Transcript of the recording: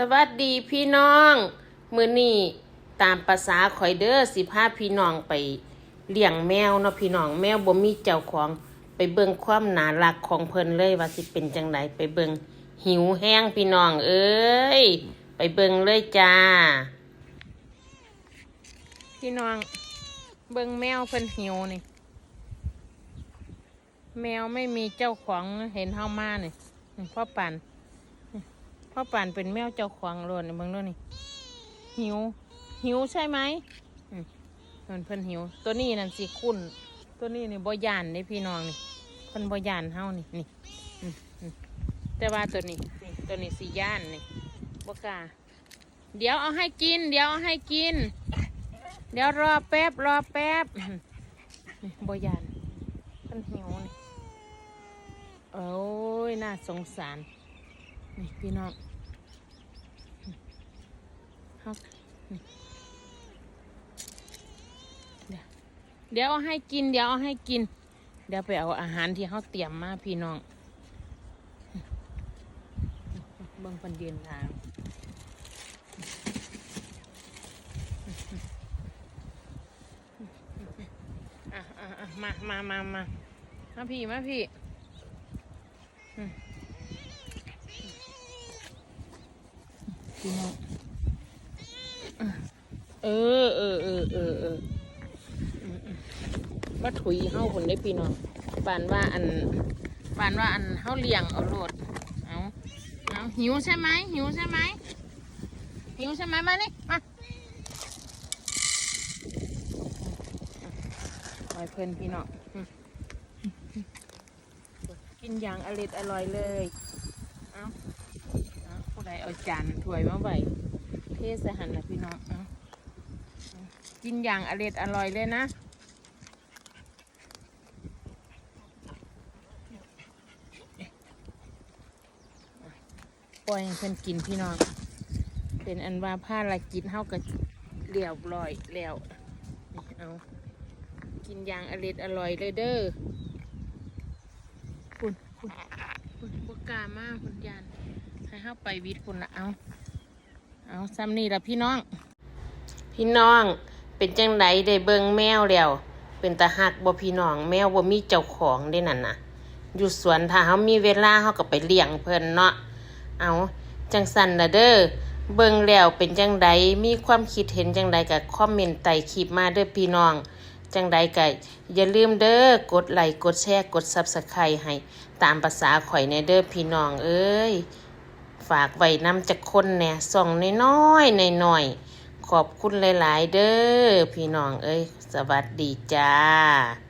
สวัสดีพี่น้อง มื้อนี้ตามภาษาข่อยเด้อสิพาพี่น้องไปเลี้ยงแมวเนาะพี่น้องแมวบ่มีเจ้าของไปเบิ่งความน่ารักของเพิ่นเลยว่าสิเป็นจังไดไปเบิ่งหิวแห้งพี่น้องเอ้ยไปเบิ่งเลยจ้า พี่น้อง เบิ่งแมวเพิ่นหิวนี่ แมวไม่มีเจ้าของเห็นเฮามานี่พ่อปัน พ่อป่านเป็นแมวเจ้าของโลนี่เบิ่งโลดนี่หิว หิวใช่ไหมมเพิ่นเพิ่นหิว ตัวนี้นั่นสิคุ้น ตัวนี้นี่บ่ยานนี่พี่น้องนี่เพิ่นบ่ยานเฮานี่นี่แต่ว่าตัวนี้นี่ตัวนี้สิย่านนี่บ่กล้าเดี๋ยวเอาให้กิน เดี๋ยวเอาให้กิน เดี๋ยวรอแป๊บรอแป๊บอื้อหือนี่บ่ยานเพิ่นหิวนี่โอ้ยน่าสงสาร นี่พี่น้องเขานี่เดี๋ยวเดี๋ยวเอาให้กิน เดี๋ยวเอาให้กิน เดี๋ยวไปเอาอาหารที่เขาเตรียมมาพี่น้องเบิ่งคนยืนทางมามามามามาพี่มาพี่ พี่น้องเออเออเออเออเออมอืมว่าถุยเฮาคนได้พี่น้องปานว่าอันปานว่าอันเฮาเลี้ยงเอาโหลดเอาเอาหิวใช่ไหมหิวใช่ไหมหิวใช่ไหมมานี่มาปล่อยเพลินพี่น้องกินอย่างอร่อยอร่อยเลย เอา เอาผู้ใดเอาจานถ้วยมาไว้เทใส่หันละพี่น้องเอาเอากินอย่างอร่อยอร่อยเลยนะปล่อยให้เพิ่นกินพี่น้อง เป็นอันว่าผ้าละกินเท่ากับเรียบร้อยแล้วเอากินอย่างอร่อยอร่อยเลยเด้อคุณคุณคุณบกล้ามากคุณยาน ให้เข้าไปวิทย์คุณละเอาเอาซ้ำนี่ละพี่น้อง พี่น้องเป็นจังไดได้เบิ่งแมวแล้ว เป็นตาหักบ่พี่น้อง แมวบ่มีเจ้าของได้นั่นน่ะอยู่สวนถ้าเฮามีเวลาเฮาก็ไปเลี้ยงเพิ่นเนาะเอาจังสันละเด้อเบิ่งแล้วเป็นจังไดมีความคิดเห็นจังไดก็คอมเมนต์ใต้คลิปมาเด้อพี่น้อง จังใดก็อย่าลืมเด้อกดไลค์กดแชร์กด Subscribe ให้ตามภาษาข่อยในเด้อพี่น้องเอ้ย ฝากไว้นำจากคนแหน่ส่องน้อยๆน้อยๆขอบคุณหลาย ๆ เด้อพี่น้องเอ้ย สวัสดีจ้า